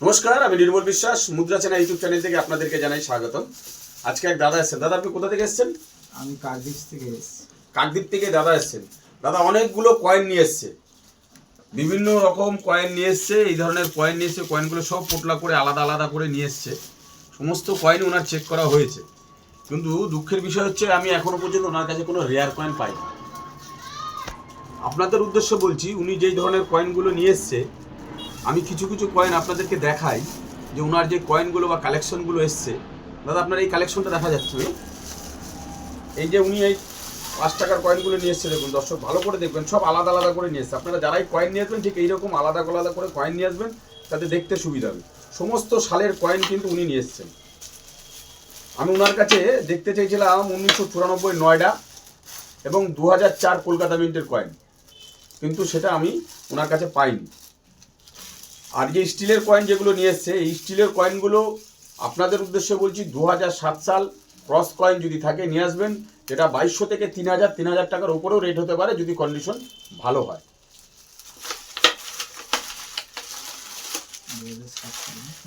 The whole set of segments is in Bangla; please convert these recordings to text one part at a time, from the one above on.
নমস্কার আমি নির্মল বিশ্বাস। মুদ্রা চেনা ইউটিউব চ্যানেল থেকে আপনাদেরকে জানাই স্বাগতম। আজকে এক দাদা এসেছেন। দাদা আপনি কোথা থেকে এসেছেন? আমি কাকদ্বীপ থেকে এসেছি। কাকদ্বীপ থেকে দাদা এসেছেন। দাদা অনেকগুলো কয়েন নিয়ে এসছে। বিভিন্ন রকম কয়েন নিয়ে এসছে। এই ধরনের কয়েন নিয়ে এসছে। কয়েনগুলো সব পোটলা করে আলাদা আলাদা করে নিয়ে এসছে। সমস্ত কয়েন ওনার চেক করা হয়েছে। কিন্তু দুঃখের বিষয় হচ্ছে আমি এখনও পর্যন্ত ওনার কাছে কোনো রেয়ার কয়েন পাইনি। আপনাদের উদ্দেশ্য বলছি উনি যেই ধরনের কয়েনগুলো নিয়ে এসছে আমি কিছু কিছু কয়েন আপনাদেরকে দেখাই, যে ওনার যে কয়েনগুলো বা কালেকশনগুলো এসছে। দাদা, আপনার এই কালেকশনটা দেখা যাচ্ছে এই যে উনি এই পাঁচ টাকার কয়েনগুলো নিয়ে এসছে, দেখুন দর্শক, ভালো করে দেখবেন, সব আলাদা আলাদা করে নিয়ে এসছে। আপনারা যারাই কয়েন নিয়ে আসবেন, ঠিক এইরকম আলাদা আলাদা করে কয়েন নিয়ে আসবেন, তাতে দেখতে সুবিধা হবে। সমস্ত সালের কয়েন কিন্তু উনি নিয়ে এসছেন। আমি ওনার কাছে দেখতে চাইছিলাম উনিশশো চুরানব্বই নয়ডা এবং দু হাজার চার কলকাতা মিন্টের কয়েন কিন্তু সেটা আমি ওনার কাছে পাইনি। আর যে স্টিলের কয়েন যেগুলো নিয়ে এসছে এই স্টিলের কয়েনগুলো আপনাদের উদ্দেশ্যে বলছি দু সাত সাল ক্রস কয়েন যদি থাকে নিয়ে আসবেন যেটা বাইশশো থেকে তিন হাজার তিন হাজার টাকার উপরেও রেট হতে পারে যদি কন্ডিশন ভালো হয়।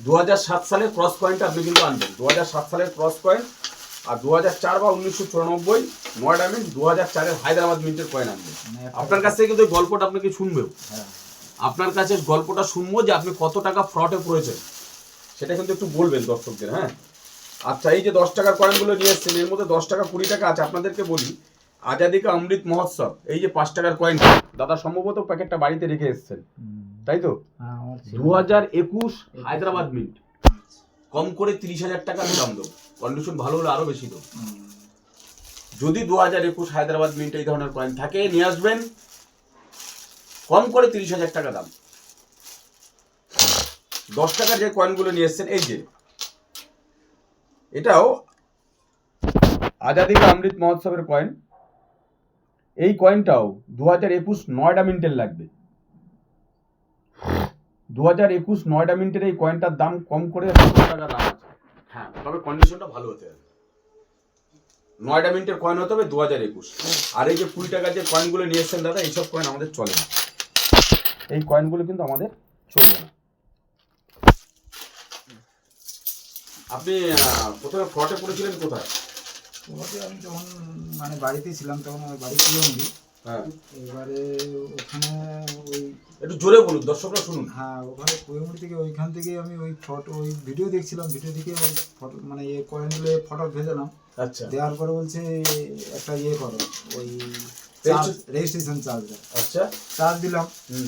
দু সাত সালের ক্রস কয়েনটা আপনি কিন্তু আনবেন। দু সাত সালের ক্রস কয়েন আর দু চার বা উনিশশো চুরানব্বই নয়ডা মিন্ট দু হাজার চারের হায়দ্রাবাদ মিন্টের কয়েন আনবেন। আপনার কাছ থেকে কিন্তু ওই গল্পটা আপনাকে শুনবেও। হ্যাঁ। আপনার কাছে গল্পটা শুনব যে আপনি কত টাকা ফ্রডে পড়েছেন সেটা কিন্তু একটু বলবেন দর্শকদের হ্যাঁ? আচ্ছা এই যে দশ টাকার কয়েনগুলো নিয়ে এসছেন এর মধ্যে দশ টাকা কুড়ি টাকা আছে আপনাদেরকে বলি আজাদি কা অমৃত মহোৎসব এই যে পাঁচ টাকার কয়েন দাদা সম্ভবত প্যাকেটটা বাড়িতে রেখে এসছেন তাই তো? হ্যাঁ। দু হাজার একুশ হায়দ্রাবাদ মিন্ট। কম করে তিরিশ হাজার টাকা আমি দাম দেবো। কন্ডিশন ভালো হলে আরও বেশি দেবো। হুম। যদি দু হাজার একুশ হায়দ্রাবাদ মিন্ট এই ধরনের কয়েন থাকে নিয়ে আসবেন। কম করে তিরিশ হাজার টাকা দাম। দশ টাকার যে কয়েনগুলো নিয়ে এসছেন, এই যে, এটাও আজাদি অমৃত মহোৎসবের কয়েন এই কয়েনটাও দু হাজার একুশ নয়ডা মিন্টের লাগবে। দু হাজার একুশ নয়ডা মিন্টের এই কয়েনটার দাম কম করে টাকা দাম আছে। হ্যাঁ তবে কন্ডিশনটা ভালো হতে হবে। নয়ডা মিনিটের কয়েন হতে হবে দু হাজার একুশ। আর এই যে কুড়ি টাকার যে কয়েনগুলো নিয়ে এসছেন দাদা, এইসব কয়েন আমাদের চলে না। এই কয়েনগুলো কিন্তু আমাদের চলবে না। আপনি প্রথমে ফ্রটে পড়েছিলেন কোথায়? ওতে আমি যখন মানে বাড়িতে ছিলাম তখন আমার বাড়ি কুড়িয়ে হ্যাঁ। এবারে ওখানে ওই একটু জোরে বলুন দর্শকরা শুনুন। হ্যাঁ ওখানে কুড়িমুড়ি থেকে ওইখান থেকে আমি ওই ফটো ওই ভিডিও দেখছিলাম ভিডিও দেখে ওই ফটো মানে ইয়ে কয়েনগুলো ফটো ভেজালাম। আচ্ছা। দেওয়ার পরে বলছে একটা ইয়ে করো ওই রেজিস্ট্রেশন চার্জ আচ্ছা। চার্জ দিলাম।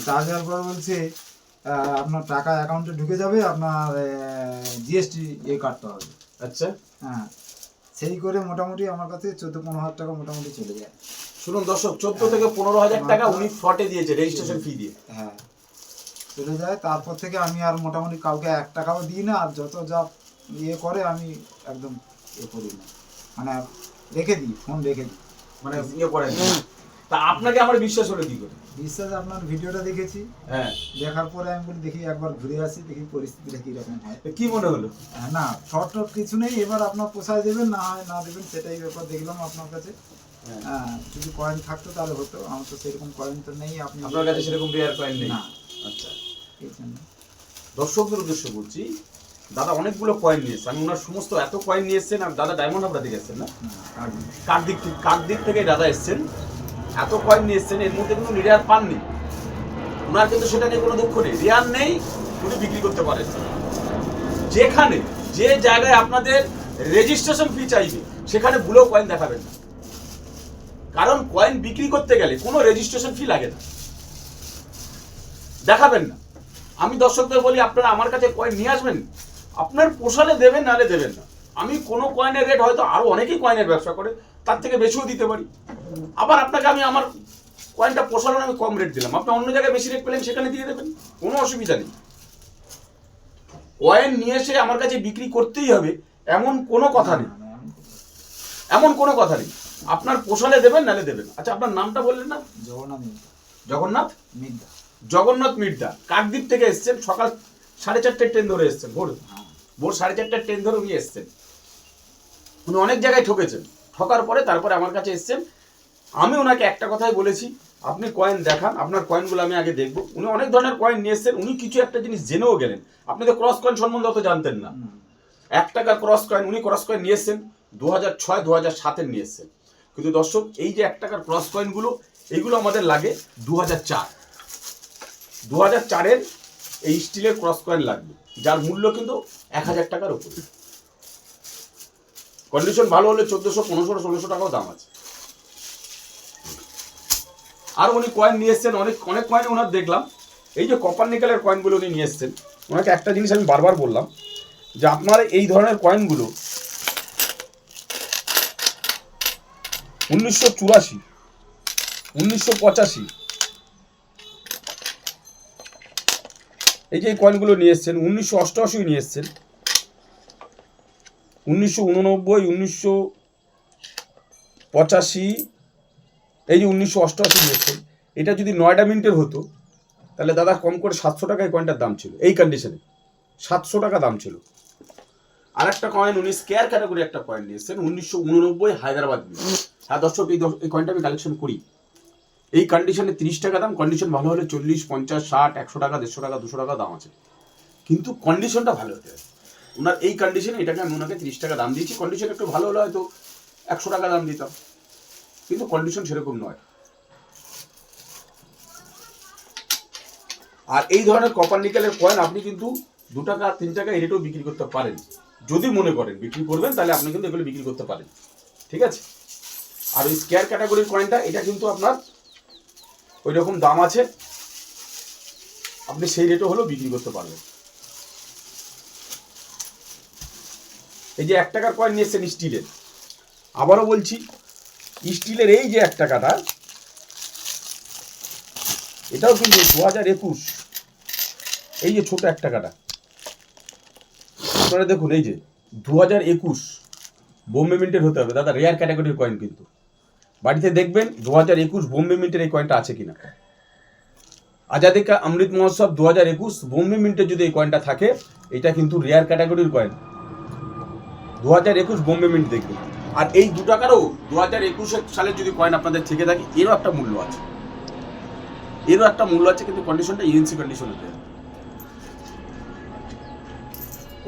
চার্জ দেওয়ার পর বলছে আপনার টাকা অ্যাকাউন্টে ঢুকে যাবে আপনার জিএসটি ইয়ে কাটতে হবে। আচ্ছা। হ্যাঁ। সেই করে মোটামুটি আমার কাছে চোদ্দ পনেরো হাজার টাকা মোটামুটি চলে যায়। শুনুন দর্শক চোদ্দ থেকে পনেরো হাজার টাকা উনি ফ্রটে দিয়েছে রেজিস্ট্রেশন ফি দিয়ে। হ্যাঁ। চলে যায়। তারপর থেকে আমি আর মোটামুটি কাউকে এক টাকাও দিই না আর যত যা ইয়ে করে আমি একদম ইয়ে করি না। মানে রেখে দিই ফোন রেখে দিই। মানে ইয়ে করেন না। তা আপনাকে আমার বিশ্বাস হলো কি করে? বিশ্বাস আপনার ভিডিওটা দেখেছি। হ্যাঁ। দেখার পরে আমি বলি দেখি একবার ঘুরে আসি দেখি পরিস্থিতিটা কীরকম হয়। তো কি মনে হলো? হ্যাঁ, না শর্ট টট কিছু নেই এবার আপনার পোষায় দেবেন না হয় না দেবেন সেটাই ব্যাপার দেখলাম আপনার কাছে। হ্যাঁ। হ্যাঁ যদি কয়েন থাকতো তাহলে হতো আমার তো সেরকম কয়েন তো নেই আপনি আপনার কাছে সেরকম রেয়ার কয়েন নেই? না। আচ্ছা। এই জন্য। দর্শকদের উদ্দেশ্যে বলছি দাদা অনেকগুলো কয়েন নিয়েছে আমি ওনার সমস্ত এত কয়েন নিয়ে এসছেন আর দাদা ডায়মন্ড হাবড়া থেকে এসছেন না? নেই। কাকদিক থেকে? কাকদিক থেকে দাদা এসছেন? এত কয়েন নিয়ে এসছেন, এর মধ্যে কিন্তু রেয়ার পাননি। ওনার কিন্তু সেটা নিয়ে কোনো দুঃখ নেই। রেয়ার নেই, উনি বিক্রি করতে পারেন। যেখানে, যে জায়গায় আপনাদের রেজিস্ট্রেশন ফি চাইবে, সেখানে বুলো কয়েন দেখাবেন না। কারণ কয়েন বিক্রি করতে গেলে কোনো রেজিস্ট্রেশন ফি লাগে না। দেখাবেন না। আমি দর্শকদের বলি, আপনারা আমার কাছে কয়েন নিয়ে আসবেন? আপনার পোষালে দেবেন, নাহলে দেবেন না। আমি কোনো কয়েনের রেট হয়তো আরও অনেকেই কয়েনের ব্যবসা করে, তার থেকে বেশিও দিতে পারি। আবার আপনাকে আমি আমার কয়েনটা পোষালো আমি কম রেট দিলাম। আপনি অন্য জায়গায় বেশি রেট পেলেন সেখানে দিয়ে দেবেন। কোনো অসুবিধা নেই। কয়েন নিয়ে এসে আমার কাছে বিক্রি করতেই হবে এমন কোনো কথা নেই। এমন কোনো কথা নেই। আপনার পোষালে দেবেন নাহলে দেবেন। আচ্ছা আপনার নামটা বললেন না? জগন্নাথ জগন্নাথ? মিদ্যা জগন্নাথ মির্জা। কাকদ্বীপ থেকে এসছেন? সকাল সাড়ে চারটের ট্রেন ধরে এসছেন ভোর। হ্যাঁ। ভোর সাড়ে চারটার ট্রেন ধরে উনি এসছেন। উনি অনেক জায়গায় ঠকেছেন। ঠকার পরে তারপরে আমার কাছে এসছেন। আমি ওনাকে একটা কথাই বলেছি আপনি কয়েন দেখান আপনার কয়েনগুলো আমি আগে দেখব। উনি অনেক ধরনের কয়েন নিয়ে এসেছেন উনি কিছু একটা জিনিস জেনেও গেলেন। আপনি তো ক্রস কয়েন সম্বন্ধে অত জানতেন না। এক টাকার ক্রস কয়েন উনি ক্রস কয়েন নিয়ে এসেছেন দু হাজার ছয় দু হাজার সাতের নিয়ে এসেছেন। কিন্তু দর্শক এই যে এক টাকার ক্রস কয়েনগুলো এইগুলো আমাদের লাগে দু হাজার চার। দু হাজার চারের এই স্টিলের ক্রস কয়েন লাগবে যার মূল্য কিন্তু এক হাজার টাকার উপরে। কন্ডিশন ভালো হলে চোদ্দোশো পনেরোশো ষোলোশো টাকাও দাম আছে। আর উনি কয়েন নিয়ে এসছেন, অনেক অনেক কয়েন ওনার দেখলাম। এই যে কপার নিকেলের কয়েনগুলো উনি নিয়ে এসছেন, ওনাকে একটা জিনিস আমি বারবার বললাম, যে আপনার এই ধরনের কয়েনগুলো উনিশশো চুরাশি, উনিশশো পঁচাশি, এই যে কয়েনগুলো নিয়ে এসছেন, উনিশশো অষ্টআশি নিয়ে এসছেন, উনিশশো উননব্বই, উনিশশো পঁচাশি এই যে উনিশশো অষ্টআশি নিয়েছেন এটা যদি নয়ডা মিনিটের হতো, তাহলে দাদা কম করে সাতশো টাকায় কয়েনটার দাম ছিল, এই কন্ডিশনে সাতশো টাকা দাম ছিল। আর একটা কয়েন উনি স্কেয়ার ক্যাটাগরি একটা কয়েন নিয়েছেন, উনিশশো উননব্বই হায়দ্রাবাদ হ্যাঁ দর্শক, এই এই কয়েনটা আমি কালেকশন করি। এই কন্ডিশনে তিরিশ টাকা দাম কন্ডিশন ভালো হলে চল্লিশ, পঞ্চাশ, ষাট, একশো টাকা, দেড়শো টাকা, দুশো টাকা দাম আছে। কিন্তু কন্ডিশনটা ভালো হতে ওনার এই কন্ডিশনে এটাকে আমি ওনাকে তিরিশ টাকা দাম দিয়েছি কন্ডিশন একটু ভালো হলে হয়তো একশো টাকা দাম দিতাম। কিন্তু কন্ডিশন সেরকম নয়। আর এই ধরনের কপার নিকেলের কয়েন আপনি কিন্তু দু টাকা, তিন টাকা এই রেটেও বিক্রি করতে পারেন। যদি মনে করেন বিক্রি করবেন, তাহলে আপনি কিন্তু এগুলো বিক্রি করতে পারেন। ঠিক আছে? আর ওই স্কেয়ার ক্যাটাগরির কয়েনটা এটা কিন্তু আপনার ওই রকম দাম আছে। আপনি সেই রেটও হলেও বিক্রি করতে পারবেন। এই যে এক টাকার কয়েন নিয়েছেন স্টিলের আবারও বলছি স্টিলের এই যে এক টাকাটা এটাও কিন্তু দু হাজার একুশ। এই যে ছোট এক টাকাটা আপনারা দেখুন, এই যে দু হাজার একুশ, বোম্বে মিন্টের হতে হবে। দাদা রেয়ার ক্যাটাগরির কয়েন কিন্তু। বাড়িতে দেখবেন, দু হাজার একুশ বোম্বে মিন্টের এই কয়েনটা আছে কিনা। আজাদি কা অমৃত মহোৎসব দু হাজার একুশ, বোম্বে মিন্টের যদি এই কয়েনটা থাকে, এটা কিন্তু রেয়ার ক্যাটাগরির কয়েন দু হাজার একুশ বোম্বে মিন্ট দেখবেন। আর এই দু টাকারও দু হাজার একুশের সালের যদি কয়েন আপনাদের থেকে থাকে, এরও একটা মূল্য আছে। এরও একটা মূল্য আছে, কিন্তু কন্ডিশনটা ইএনসি কন্ডিশন হতে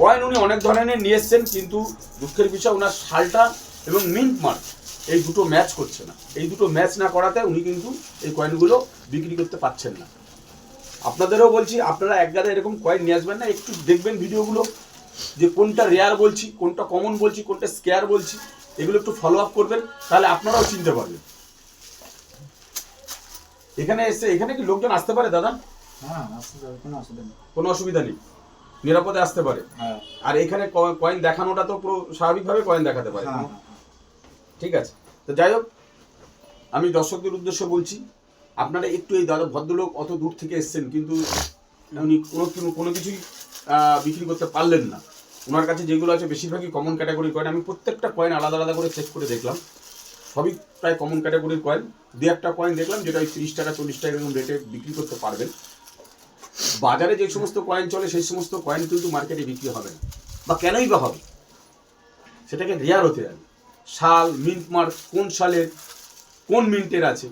কয়েন উনি অনেক ধরনের নিয়ে এসছেন, কিন্তু দুঃখের বিষয়, ওনার শালটা এবং মিন্ট মার্ক এই দুটো ম্যাচ করছে না। এই দুটো ম্যাচ না করাতে উনি কিন্তু এই কয়েনগুলো বিক্রি করতে পারছেন না। আপনাদেরও বলছি, আপনারা এক গাদা এরকম কয়েন নিয়ে আসবেন না, একটু দেখবেন ভিডিওগুলো যে কোনটা রেয়ার বলছি কোনটা কমন বলছি কোনটা স্কেয়ার বলছি এগুলো একটু ফলো আপ করবেন তাহলে আপনারাও চিনতে পারবেন। এখানে এসে এখানে কি লোকজন আসতে পারে দাদা? হ্যাঁ কোনো অসুবিধা নেই। নিরাপদে আসতে পারে। হ্যাঁ। আর এখানে কয়েন দেখানোটা তো পুরো স্বাভাবিকভাবে কয়েন দেখাতে পারে হ্যাঁ ঠিক আছে। তো যাই হোক আমি দর্শকদের উদ্দেশ্যে বলছি আপনারা একটু এই দাদা ভদ্রলোক অত দূর থেকে এসছেন কিন্তু উনি কোনো কোনো- কিছুই বিক্রি করতে পারলেন না। ওনার কাছে যেগুলো আছে বেশিরভাগই কমন ক্যাটাগরি কয়েন আমি প্রত্যেকটা কয়েন আলাদা আলাদা করে চেক করে দেখলাম। সবই প্রায় কমন ক্যাটাগরির কয়েন দু একটা কয়েন দেখলাম যেটা ওই তিরিশ টাকা, চল্লিশ টাকা এরকম রেটে বিক্রি করতে পারবেন। বাজারে যে সমস্ত কয়েন চলে, সেই সমস্ত কয়েন কিন্তু মার্কেটে বিক্রি হবে না। বা কেনই বা হবে? সেটাকে রেয়ার হতে হবে। সাল মিন্ট মার্ক কোন সালের কোন মিন্টের আছে?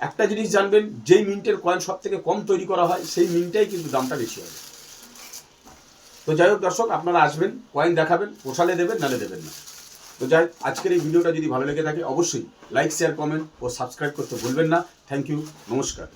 একটা জিনিস জানবেন, যেই মিন্টের কয়েন সব থেকে কম তৈরি করা হয়, সেই মিন্টটাই কিন্তু দামটা বেশি হবে। তো যাই হোক দর্শক, আপনারা আসবেন কয়েন দেখাবেন পোষালে দেবেন, নালে দেবেন না। তো যাই আজকের এই ভিডিওটা যদি ভালো লেগে থাকে, অবশ্যই লাইক শেয়ার কমেন্ট ও সাবস্ক্রাইব করতে ভুলবেন না। থ্যাংক ইউ নমস্কার।